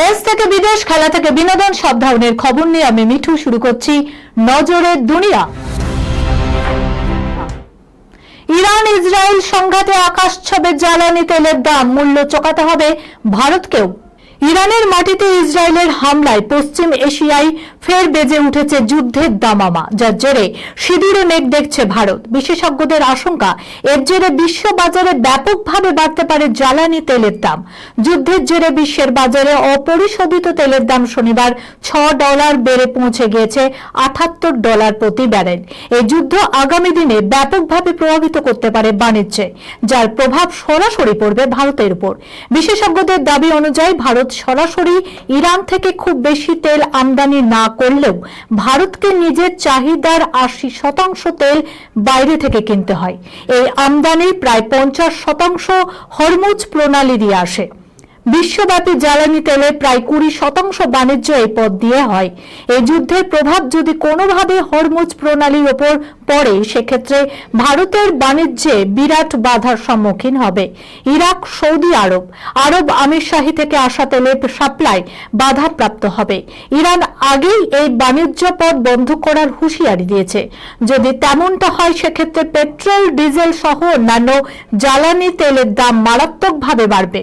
দেশ থেকে বিদেশ, খেলা থেকে বিনোদন, সব ধরনের খবর নিয়ে আমি মিঠু। শুরু করছি নজরের দুনিয়া। ইরান, ইসরায়েল সংঘাতে আকাশ ছবে জ্বালানি তেলের দাম, মূল্য চোকাতে হবে ভারতকেও। ইরানের মাটিতে ইসরায়েলের হামলায় পশ্চিম এশিয়ায় ফের বেজে উঠেছে যুদ্ধের দামামা, যার জেরে সিঁদুরে মেঘ দেখছে ভারত। বিশেষজ্ঞদের আশঙ্কা, এর জেরে বিশ্ব বাজারে ব্যাপকভাবে বাড়তে পারে জ্বালানি তেলের দাম। যুদ্ধের জেরে বিশ্বের বাজারে অপরিশোধিত তেলের দাম শনিবার ছ ডলার বেড়ে পৌঁছে গিয়েছে আটাত্তর ডলার প্রতি ব্যারেল। এই যুদ্ধ আগামী দিনে ব্যাপকভাবে প্রভাবিত করতে পারে বাণিজ্যে, যার প্রভাব সরাসরি পড়বে ভারতের উপর। বিশেষজ্ঞদের দাবি অনুযায়ী, ভারত সরাসরি ইরান থেকে খুব বেশি তেল আমদানি না করলেও ভারতকে নিজের চাহিদার আশি শতাংশ তেল বাইরে থেকে কিনতে হয়। এই আমদানির প্রায় পঞ্চাশ শতাংশ হরমুজ প্রণালী দিয়ে আসে। বিশ্বব্যাপী জ্বালানি তেলের প্রায় কুড়ি শতাংশ বাণিজ্য এই পথ দিয়ে হয়। এই যুদ্ধের প্রভাব যদি কোনোভাবে হরমুজ প্রণালীর ওপর পড়ে, সেক্ষেত্রে ভারতের বাণিজ্যে বিরাট বাধার সম্মুখীন হবে। ইরাক, সৌদি আরব আরব আমিরশাহী থেকে আসা তেলের সাপ্লাই বাধাপ্রাপ্ত হবে। ইরান আগেই এই বাণিজ্য পথ বন্ধ করার হুঁশিয়ারি দিয়েছে। যদি তেমনটা হয়, সেক্ষেত্রে পেট্রোল, ডিজেল সহ অন্যান্য জ্বালানি তেলের দাম মারাত্মকভাবে বাড়বে।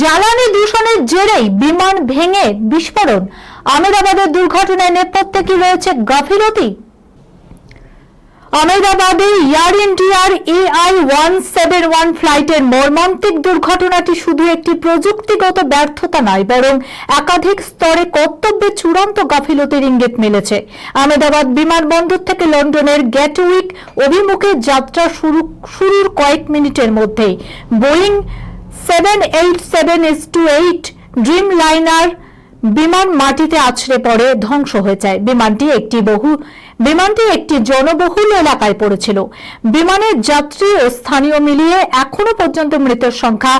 জ্বালানি দূষণের জেরেই বিমান ভেঙে বিস্ফোরণ। আমেদাবাদের দুর্ঘটনায় নেপথ্যে কি রয়েছে গাফিলতি? আমেদাবাদে এয়ার ইন্ডিয়ার এআই ওয়ান সেভেন ওয়ান ফ্লাইটের মর্মান্তিক দুর্ঘটনাটি শুধু একটি প্রযুক্তিগত ব্যর্থতা নয়, বরং একাধিক স্তরে কর্তব্যে চূড়ান্ত গাফিলতির ইঙ্গিত মিলেছে। আমেদাবাদ বিমানবন্দর থেকে লন্ডনের গেটউইক অভিমুখে যাত্রা শুরু শুরুর কয়েক মিনিটের মধ্যেই। Boeing seven eight seven S two eight Dreamliner বিমান মাটিতে আছড়ে পড়ে, ধ্বংস হয়ে যায়। বিমানটি একটি বহু, বিমানটি একটি জনবহুল এলাকায় পড়েছিল। বিমানের যাত্রী ও স্থানীয় মিলিয়ে এখনও পর্যন্ত মৃতের সংখ্যা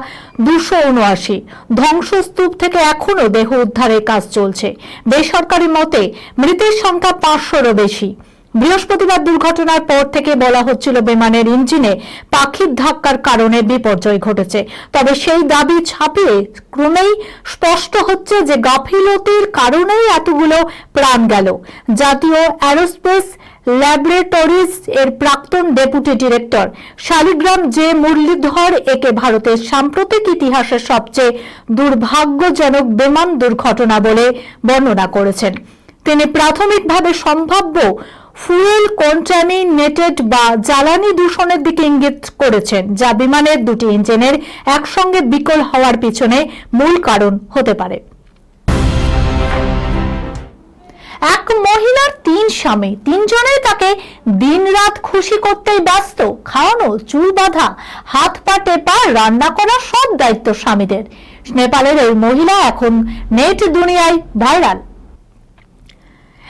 দুশো উনআশি। ধ্বংসস্তূপ থেকে এখনও দেহ উদ্ধারের কাজ চলছে। বেসরকারি মতে, মৃতের সংখ্যা পাঁচশোরও বেশি। বৃহস্পতিবার দুর্ঘটনার পর থেকে বলা হচ্ছিল বিমানের ইঞ্জিনে পাখির ধাক্কার কারণে বিপর্যয় ঘটেছে। তবে সেই দাবি ছাপিয়ে ক্রমেই স্পষ্ট হচ্ছে যে গাফিলতির কারণেই এতগুলো প্রাণ গেল। জাতীয় অ্যারোস্পেস ল্যাবরেটরিজ এর প্রাক্তন deputy director Shaligram J Muralidhar একে ভারতের সাম্প্রতিক ইতিহাসের সবচেয়ে দুর্ভাগ্যজনক বিমান দুর্ঘটনা বলে বর্ণনা করেছেন। তিনি প্রাথমিকভাবে সম্ভাব্য ফুয়েল কন্টামিনেটেড বা জ্বালানি দূষণের দিকে ইঙ্গিত করেছেন, যা বিমানের দুটি ইঞ্জিনের একসঙ্গে বিকল হওয়ার পিছনে মূল কারণ হতে পারে। এক মহিলার তিন স্বামী, তিনজনেই তাকে দিনরাত খুশি করতেই ব্যস্ত, খাওয়ানো, চুল বাঁধা, হাত পা টেপা, রান্না করা সব দায়িত্ব স্বামীদের। নেপালের এই মহিলা এখন নেট দুনিয়ায় ভাইরাল।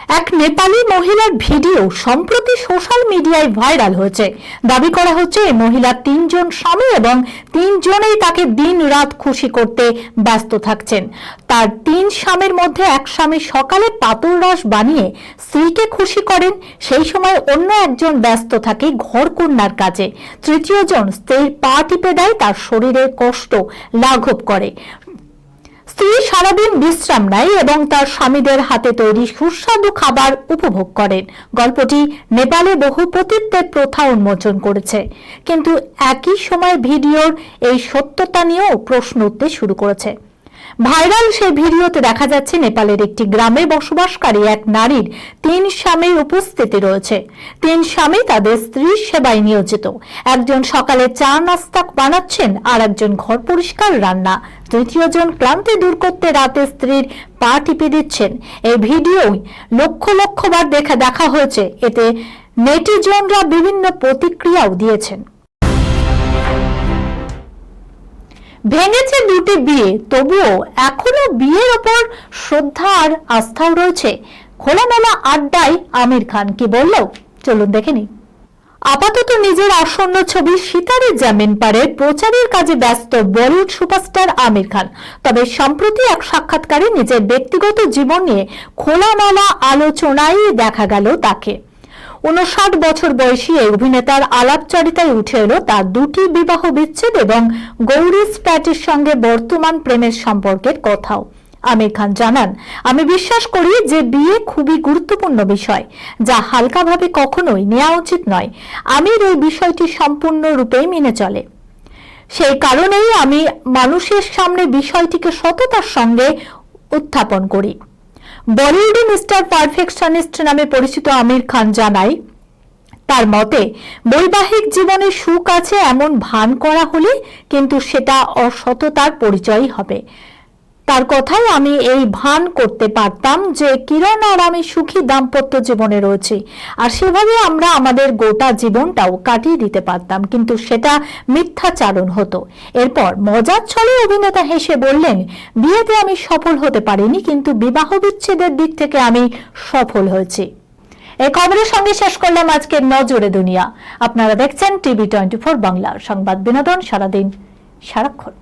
এক নেপালি মহিলার ভিডিও সম্প্রতি সোশ্যাল মিডিয়ায় ভাইরাল হয়েছে। দাবি করা হচ্ছে, এই মহিলার তিনজন স্বামী এবং তিনজনেই তাকে দিন রাত খুশি করতে ব্যস্ত থাকছেন। তার তিন স্বামীর মধ্যে এক স্বামী সকালে পাতুর রস বানিয়ে স্ত্রীকে খুশি করেন, সেই সময় অন্য একজন ব্যস্ত থাকে ঘর কন্যার কাজে। তৃতীয়জন স্ত্রীর পা টিপে দেয়, তার শরীরের কষ্ট লাঘব করে। স্ত্রী সারাদিন বিশ্রাম নেয় এবং তার স্বামীদের হাতে তৈরি সুস্বাদু খাবার উপভোগ করেন। গল্পটি নেপালে বহু পতিত্বের প্রথা উন্মোচন করেছে। কিন্তু একই সময় ভিডিওর এই সত্যতা নিয়েও প্রশ্ন উঠতে শুরু করেছে। ভাইরাল সেই ভিডিওতে দেখা যাচ্ছে নেপালের একটি গ্রামে বসবাসকারী এক নারীর তিন স্বামীর উপস্থিতি রয়েছে। তিন স্বামী তাদের স্ত্রীর সেবায় নিয়োজিত। একজন সকালে চা নাস্তা বানাচ্ছেন আর একজন ঘর পরিষ্কার রান্না। তৃতীয় জন ক্লান্তি দূর করতে রাতে স্ত্রীর পা টিপে দিচ্ছেন। এই ভিডিওই লক্ষ লক্ষ বার দেখা দেখা হয়েছে। এতে নেটিজনরা বিভিন্ন প্রতিক্রিয়াও দিয়েছেন। ভেঙেছে দুটি বিয়ে, তবুও এখনও বিয়ের ওপর শ্রদ্ধা আর আস্থাও রয়েছে। খোলামেলা আড্ডায় আমির খান কি বলল? চলুন দেখে নিই। আপাতত নিজের আসন্ন ছবি সিতারে জামিন পারে, প্রচারের কাজে ব্যস্ত বলিউড সুপারস্টার আমির খান। তবে সম্প্রতি এক সাক্ষাৎকারে নিজের ব্যক্তিগত জীবন নিয়ে খোলামেলা আলোচনায় দেখা গেল তাকে। উনষাট বছর বয়সী এই অভিনেতার আলাপচারিতায় উঠে এলো তার দুটি বিবাহ বিচ্ছেদ এবং গৌরী স্প্যাটের সঙ্গে বর্তমান প্রেমের সম্পর্কের কথাও। আমির খান জানান, আমি বিশ্বাস করি যে বিয়ে খুবই গুরুত্বপূর্ণ বিষয়, যা হালকাভাবে কখনোই নেওয়া উচিত নয়। আমির এই বিষয়টি সম্পূর্ণরূপেই মেনে চলে। সেই কারণেই আমি মানুষের সামনে বিষয়টিকে সততার সঙ্গে উত্থাপন করি। বলিউডে মিস্টার পারফেকশনিস্ট নামে পরিচিত আমির খান জানায়, তার মতে, বৈবাহিক জীবনে সুখ আছে এমন ভান করা হলে কিন্তু সেটা অসততার পরিচয় হবে। তার কথায় আমি এই ভান করতে পারতাম যে কিরণ আর আমি সুখী দাম্পত্য জীবনে রয়েছি। আর সেভাবে আমরা আমাদের গোটা জীবনটাও কাটিয়ে দিতে পারতাম। কিন্তু সেটা মিথ্যাচারণ হতো। এরপর মজার ছলে অভিনেতা হেসে বললেন, বিয়েতে আমি সফল হতে পারিনি, কিন্তু বিবাহ বিচ্ছেদের দিক থেকে আমি সফল হয়েছি। এই খবরের সঙ্গে শেষ করলাম আজকের নজরে দুনিয়া। আপনারা দেখছেন টিভি টোয়েন্টি ফোর বাংলা। সংবাদ বিনোদন সারাদিন সারাক্ষণ।